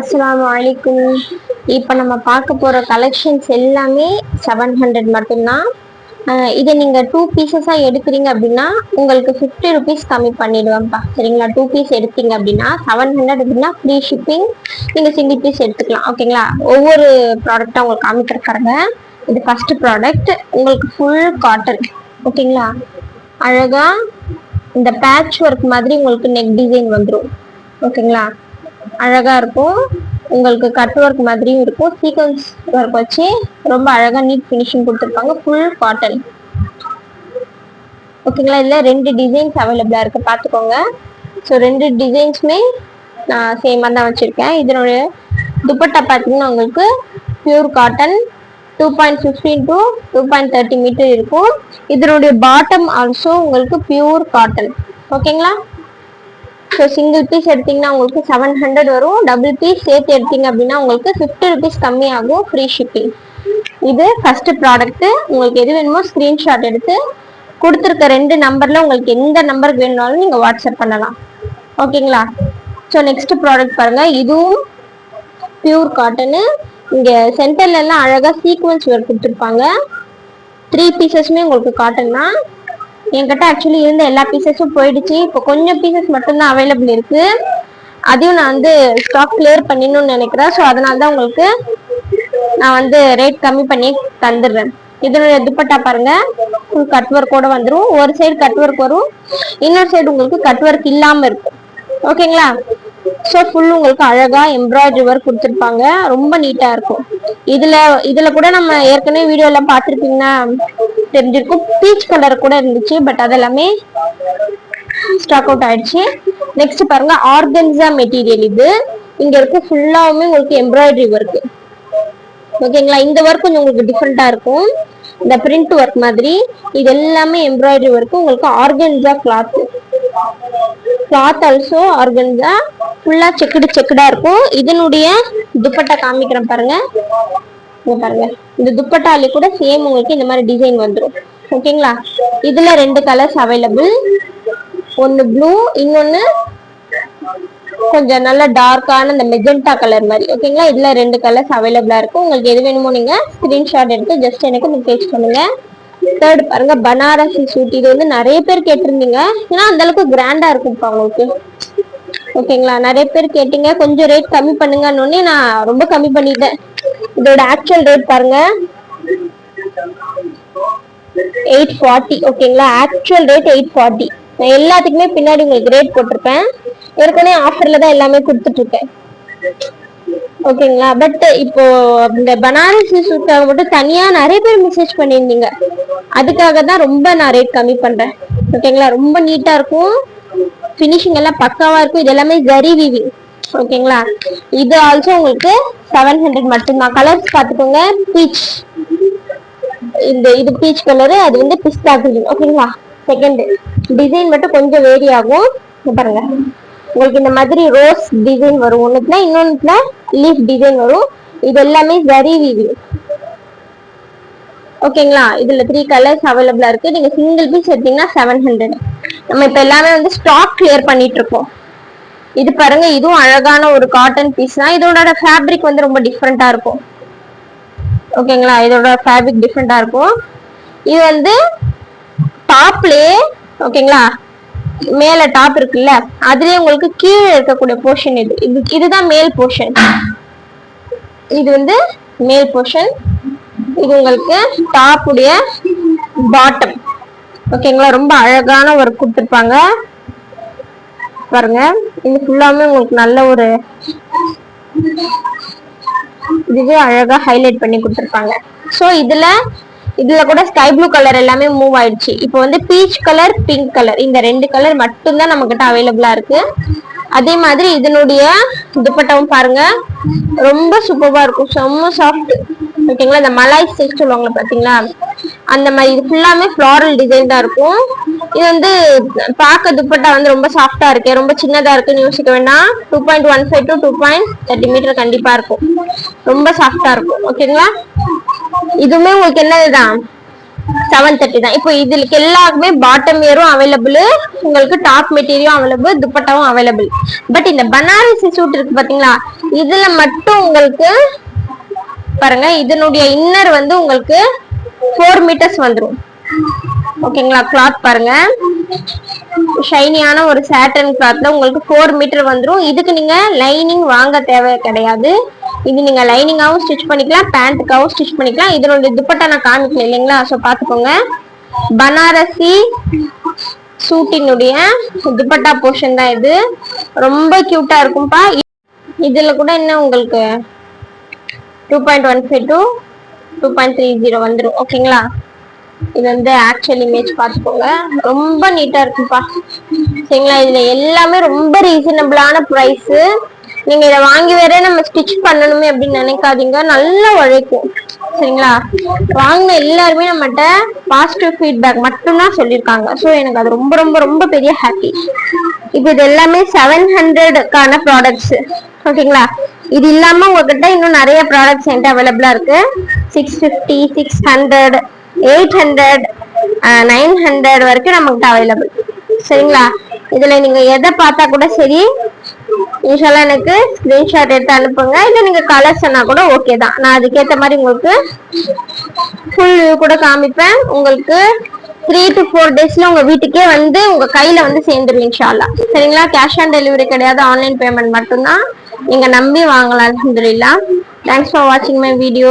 அஸ்லாமு அலைக்கும் இப்போ நம்ம பார்க்க போகிற கலெக்ஷன்ஸ் எல்லாமே செவன் ஹண்ட்ரட் மட்டும்தான். இதை நீங்கள் டூ பீசஸாக எடுக்கிறீங்க அப்படின்னா உங்களுக்கு ஃபிஃப்டி ருபீஸ் கம்மி பண்ணிடுவேன்ப்பா. சரிங்களா? டூ பீஸ் எடுத்தீங்க அப்படின்னா செவன் ஹண்ட்ரட் அப்படின்னா ஃப்ரீ ஷிப்பிங் நீங்கள் சிங்கிள் பீஸ் எடுத்துக்கலாம். ஓகேங்களா ஒவ்வொரு ப்ராடக்டாக உங்களுக்கு காமிக்கிறக்காரங்க இது ஃபர்ஸ்ட் ப்ராடக்ட் உங்களுக்கு ஃபுல் காட்டன் ஓகேங்களா அழகாக இந்த பேட்ச் ஒர்க் மாதிரி உங்களுக்கு நெக் டிசைன் வந்துடும் ஓகேங்களா அழகாக இருக்கும். உங்களுக்கு கட் ஒர்க் மாதிரியும் இருக்கும். சீக்வன்ஸ் ஒர்க் வச்சு ரொம்ப அழகாக நீட் ஃபினிஷிங் கொடுத்துருப்பாங்க. ஃபுல் காட்டன் ஓகேங்களா இதில் ரெண்டு டிசைன்ஸ் அவைலபிளாக இருக்குது பார்த்துக்கோங்க. ஸோ ரெண்டு டிசைன்ஸுமே நான் சேமாக தான் வச்சுருக்கேன். இதனுடைய துப்பட்டா பார்த்தீங்கன்னா உங்களுக்கு pure cotton two point fifteen to two point thirty metre இருக்கும். இதனுடைய பாட்டம் ஆல்சோ உங்களுக்கு பியூர் காட்டன் ஓகேங்களா ஸோ சிங்கிள் பீஸ் எடுத்தீங்கன்னா உங்களுக்கு செவன் ஹண்ட்ரட் வரும். டபுள் பீஸ் சேர்த்து எடுத்தீங்க அப்படின்னா உங்களுக்கு ஃபிஃப்டி ருபீஸ் கம்மியாகும் ஃப்ரீ ஷிப்பிங் இது ஃபர்ஸ்ட் ப்ராடக்ட்டு உங்களுக்கு எது வேணுமோ ஸ்க்ரீன்ஷாட் எடுத்து கொடுத்துருக்க ரெண்டு நம்பரில் உங்களுக்கு எந்த நம்பருக்கு வேணும்னாலும் நீங்கள் வாட்ஸ்அப் பண்ணலாம். ஓகேங்களா ஸோ நெக்ஸ்ட் ப்ராடக்ட் பாருங்கள் இதுவும் பியூர் காட்டனு இங்கே சென்டர்லலாம் அழகாக சீக்வன்ஸ் ஒர்க் கொடுத்துருப்பாங்க. த்ரீ பீசஸுமே உங்களுக்கு காட்டன் தான். என்கிட்ட ஆக்சுவலி இருந்த எல்லா பீசஸும் போயிடுச்சு. இப்போ கொஞ்சம் பீசஸ் மட்டும்தான் அவைலபிள் இருக்கு. அதையும் நான் வந்து ஸ்டாக் கிளியர் பண்ணிடணும்னு நினைக்கிறேன். ஸோ அதனால தான் உங்களுக்கு நான் வந்து ரேட் கம்மி பண்ணி தந்துடுறேன். இதனுடைய துப்பட்டா பாருங்க. ஃபுல் கட் ஒர்க்கோட வந்துடும் ஒரு சைடு கட் ஒர்க் வரும். இன்னொரு சைடு உங்களுக்கு கட் ஒர்க் இல்லாமல் இருக்கும். ஓகேங்களா ஸோ ஃபுல் உங்களுக்கு அழகா எம்ப்ராய்டரி ஒர்க் கொடுத்துருப்பாங்க. ரொம்ப நீட்டா இருக்கும். இதுல இதுல கூட நம்ம ஏற்கனவே வீடியோலாம் பார்த்துருப்பீங்கன்னா தெரிஞ்சிருக்கும். பீச் கலர் கூட இருந்துச்சு பட் அதெல்லாமே ஸ்டாக் அவுட் ஆயிடுச்சு. நெக்ஸ்ட் பாருங்க ஆர்கன்ஸா மெட்டீரியல் இது. இங்க இருக்கு ஃபுல்லாவுமே உங்களுக்கு எம்ப்ராய்டரி ஒர்க் ஓகேங்களா இந்த ஒர்க் கொஞ்சம் உங்களுக்கு டிஃப்ரெண்டா இருக்கும். இந்த பிரிண்ட் ஒர்க் மாதிரி. இது எல்லாமே எம்ப்ராய்டரி ஒர்க் உங்களுக்கு organza cloth cloth also organza ஃபுல்லா செக்குடு செக்குடா இருக்கும். இதனுடைய துப்பட்டா காமிக்கிறேன் பாருங்க. இங்க பாருங்க. இந்த துப்பட்டாலி கூட சேம் உங்களுக்கு இந்த மாதிரி டிசைன் வந்துடும் ஓகேங்களா இதுல ரெண்டு கலர்ஸ் அவைலபிள் ஒன்னு ப்ளூ இன்னொன்னு கொஞ்சம் நல்ல டார்க்கான இந்த மெஜெண்டா கலர் மாதிரி. ஓகேங்களா இதுல ரெண்டு கலர்ஸ் அவைலபிளா இருக்கும். உங்களுக்கு எது வேணுமோ நீங்க ஸ்கிரீன்ஷாட் எடுத்து ஜஸ்ட் எனக்கு மெசேஜ் பண்ணுங்க. தேர்ட் பாருங்க பனாரசி சூட் இது வந்து நிறைய பேர் கேட்டிருந்தீங்க. ஏன்னா அந்த அளவுக்கு கிராண்டா இருக்கும்ப்பா உங்களுக்கு. ஓகேங்களா நிறைய பேர் கேட்டீங்க. கொஞ்சம் ரேட் கம்மி பண்ணுங்கன்னு நான் ரொம்ப கம்மி பண்ணிட்டேன். இதோட ஆக்சுவல் ரேட் பாருங்க. எயிட் ஃபார்ட்டி ஓகேங்களா ஆக்சுவல் ரேட் எயிட் ஃபார்ட்டி நான் எல்லாத்துக்குமே பின்னாடி உங்களுக்கு ரேட் போட்டிருப்பேன். ஏற்கனவே ஆஃபர்ல தான் எல்லாமே கொடுத்துட்டு இருக்கேன் ஓகேங்களா பட் இப்போ இந்த பனாரஸ் சூட்டாக மட்டும் தனியா நிறைய பேர் மெசேஜ் பண்ணியிருந்தீங்க. அதுக்காக தான் ரொம்ப நான் ரேட் கம்மி பண்றேன். ஓகேங்களா ரொம்ப நீட்டா இருக்கும். ஃபினிஷிங் எல்லாம் பக்காவா இருக்கும். இது எல்லாமே ஜரி வீவிங் ஓகேங்களா? இது ஆல்சோ உங்களுக்கு செவன் ஹண்ட்ரட் மட்டும்தான். கலர்ஸ் பார்த்துக்கோங்க. பீச் இந்த இது பீச் கலரு அது வந்து பிஸ்தா கிரீன் ஓகேங்களா? செகண்ட் டிசைன் மட்டும் கொஞ்சம் வேரி ஆகும். பாருங்க. உங்களுக்கு இந்த மாதிரி ரோஸ் டிசைன் வரும். ஒண்ணுத்துல இன்னொன்னுல லீஃப் டிசைன் வரும். இது எல்லாமே ஜரி வீவி ஓகேங்களா? இதுல த்ரீ கலர்ஸ் அவைலபிளா இருக்கு. நீங்க சிங்கிள் பீஸ் எடுத்தீங்கன்னா செவன் ஹண்ட்ரட் நம்ம இப்ப எல்லாமே வந்து ஸ்டாக் கிளியர் பண்ணிட்டு இருக்கோம். இது பாருங்க இதுவும் அழகான ஒரு காட்டன் பீஸ் தான். இதோட ஃபேப்ரிக் வந்து ரொம்ப டிஃப்ரெண்டா இருக்கும். ஓகேங்களா இதோட ஃபேப்ரிக் டிஃப்ரெண்டா இருக்கும். இது வந்து டாப்லயே ஓகேங்களா மேல டாப் இருக்குல்ல? அதுலயே உங்களுக்கு கீழே இருக்கக்கூடிய போர்ஷன் இது. இது இதுதான் மேல் போர்ஷன் இது வந்து மேல் போர்ஷன் இது உங்களுக்கு டாப்புடைய பாட்டம் ஓகேங்களா ரொம்ப அழகான ஒர்க் கொடுத்துருப்பாங்க. பாருங்க. இது ஃபுல்லாமே உங்களுக்கு நல்ல ஒரு இதுவே அழகா ஹைலைட் பண்ணி கொடுத்துருப்பாங்க. ஸோ இதுல இதுல கூட ஸ்கை ப்ளூ கலர் எல்லாமே மூவ் ஆயிடுச்சு. இப்போ வந்து பீச் கலர் பிங்க் கலர் இந்த ரெண்டு கலர் மட்டும்தான் நம்ம கிட்ட அவைலபிளா இருக்கு. அதே மாதிரி இதனுடைய துப்பட்டாவும் பாருங்க. ரொம்ப சூப்பராக இருக்கும். செம்ம சாஃப்ட் ஓகேங்களா இந்த மலாய் ஸ்டிச் சொல்லுவாங்க பாத்தீங்களா? அந்த மாதிரி இது ஃபுல்லாமே ஃப்ளாரல் டிசைன் தான் இருக்கும். இது வந்து பார்க்க துப்பட்டா வந்து ரொம்ப சாஃப்டா இருக்கு. ரொம்ப சின்னதா இருக்குன்னு யோசிக்க வேண்டாம். Two point one five to two point thirty metre கண்டிப்பா இருக்கும். ரொம்ப சாஃப்டா இருக்கும். ஓகேங்களா இதுவுமே உங்களுக்கு என்னதுதான்? செவன் தேர்ட்டி தான். இப்போ இதுக்கு எல்லாருக்குமே பாட்டம் இயரும் அவைலபிள் உங்களுக்கு டாப் மெட்டீரியலும் அவைலபிள் துப்பட்டாவும் அவைலபிள் பட் இந்த பனாரசி சூட் இருக்கு பாத்தீங்களா? இதுல மட்டும் உங்களுக்கு பாருங்க இதனுடைய இன்னர் வந்து உங்களுக்கு ஃபோர் மீட்டர்ஸ் வந்துடும் ஓகேங்களா கிளாத் பாருங்க. ஷைனியான ஒரு சேட்டன் கிளாத்ல உங்களுக்கு ஃபோர் மீட்டர் வந்துடும் இதுக்கு நீங்க லைனிங் வாங்க தேவை கிடையாது. இது நீங்க லைனிங்காகவும் ஸ்டிச் பண்ணிக்கலாம் பேண்ட்டுக்காகவும் ஸ்டிச் பண்ணிக்கலாம். இதனுடைய துப்பட்டா நான் காமிக்கல இல்லைங்களா? ஸோ பார்த்துக்கோங்க. பனாரசி சூட்டினுடைய துப்பட்டா போர்ஷன் தான் இது. ரொம்ப கியூட்டா இருக்கும்பா. இதுல கூட என்ன உங்களுக்கு? Two point one five to two point three zero வந்துடும் ஓகேங்களா இது வந்து ஆக்சுவல் இமேஜ் பார்த்துக்கோங்க. ரொம்ப நீட்டாக இருக்குப்பா சரிங்களா? இதில் எல்லாமே ரொம்ப ரீசனபிளான ப்ரைஸு நீங்கள் இதை வாங்கி வேற நம்ம ஸ்டிச் பண்ணணுமே அப்படின்னு நினைக்காதீங்க. நல்லா உழைக்கும். சரிங்களா? வாங்கின எல்லாருமே நம்மகிட்ட பாசிட்டிவ் ஃபீட்பேக் மட்டும்தான் சொல்லியிருக்காங்க. ஸோ எனக்கு அது ரொம்ப ரொம்ப ரொம்ப பெரிய ஹாப்பி இப்போ இது எல்லாமே செவன் ஹண்ட்ரடுக்கான ப்ராடக்ட்ஸ் ஓகேங்களா? இது இல்லாம உங்ககிட்ட இன்னும் நிறைய ப்ராடக்ட்ஸ் என்கிட்ட அவைலபிளா இருக்கு. Six fifty six hundred eight hundred nine hundred வரைக்கும் நம்மகிட்ட அவைலபிள் சரிங்களா? இதுல நீங்க எதை பார்த்தா கூட சரி யூஸ்வலா எனக்கு ஸ்கிரீன்ஷாட் எடுத்து அனுப்புங்க. இல்ல நீங்க கலர் சொன்னா கூட ஓகே தான். நான் அதுக்கேற்ற மாதிரி உங்களுக்கு ஃபுல் கூட காமிப்பேன். உங்களுக்கு த்ரீ டு ஃபோர் டேஸ்ல உங்க வீட்டுக்கே வந்து உங்க கையில வந்து சேர்ந்துரும் இன்ஷால்லா சரிங்களா? கேஷ் ஆன் டெலிவரி கிடையாது. ஆன்லைன் பேமெண்ட் மட்டும்தான். நீங்க நம்பி வாங்கலாம் அலமதுல்லா தேங்க்ஸ் ஃபார் வாட்சிங் மை வீடியோ